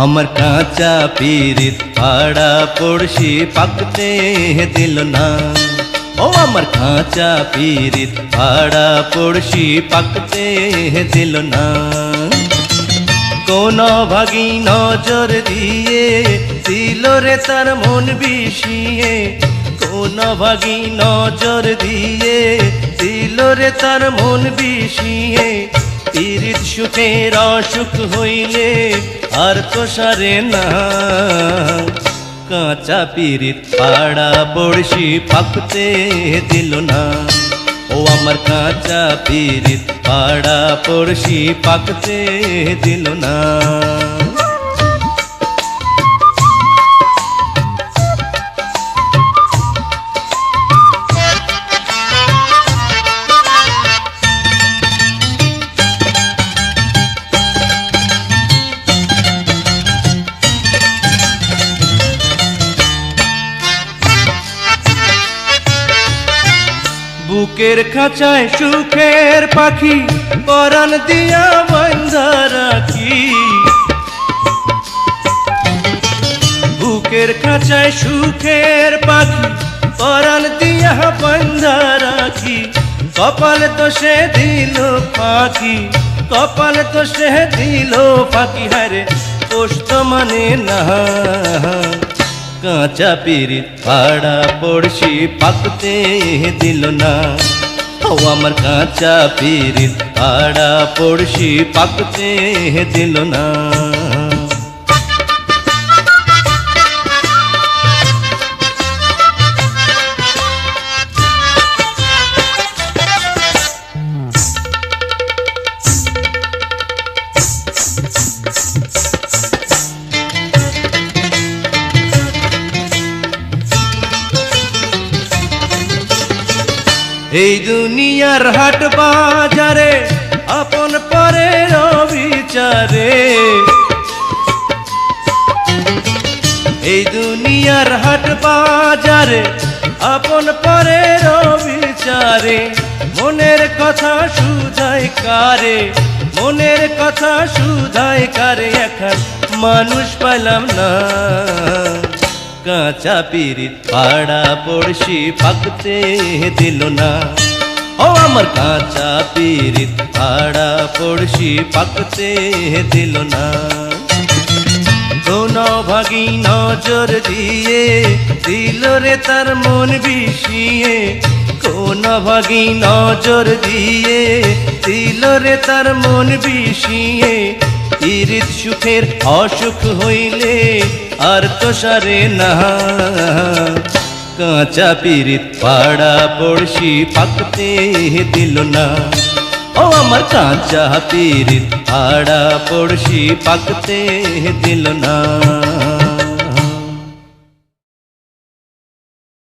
আমার কাঁচা পিরিত পাড়া পড়শি পাকতে দিল না ও আমার কাঁচা পিরিত পাড়া পড়শি পাকতে দিল না কোন ভাগি নজর দিয়ে দিল রে তার মন বিষিয়ে কোন ভাগি নজর দিয়ে দিল রে তার মন বিষিয়ে পীড়িত সুখের অসুখ হইলে আর তো সারে না। কাঁচা পীড়িত পাড়া বড়শি পাকতে দিল না। ও আমার কাঁচা পীড়িত পাড়া পড়শি পাকতে দিল না। বুকের খাঁচায় সুখের পাখি, পরাণ দিয়া বন্ধা রাখি। বুকের খাঁচায় সুখের পাখি, পরাণ দিয়া বন্ধা রাখি। কপাল তো সে দিল পাখি, কপাল তো সে দিল পাখি হারে পোস্ত মানে না। কাঁচা পিরিত পাড়া পড়শি পাকতে দিল না। ও আমার কাঁচা পিরিত পাড়া পড়শি পাকতে দিল না। এই দুনিয়ার হাট বাজারে, আপন পরের বিচারে এই দুনিয়ার হাট বাজারে, আপন পরের বিচারে মনের কথা সুধাই কারে, মনের কথা সুধাই কারে এখন মানুষ পাইলাম না। কাঁচা পিরিত পাড়া পড়শি পাকতে দিল না। ও আমার কাঁচা পিরিত পাড়া পড়শি পাকতে দিল না। কোন ভাগি নজর দিয়ে দিল রে তার মন বিষিয়ে। কোন ভাগি নজর দিয়ে দিল রে তার মন বিষিয়ে। ইরিত সুখের অসুখ হইলে আর তো সারে না। কাঁচা পিরিত পাড়া পড়শি পাকতে দিল না। ও আমার কাঁচা পিরিত পাড়া পড়শি পাকতে দিল না।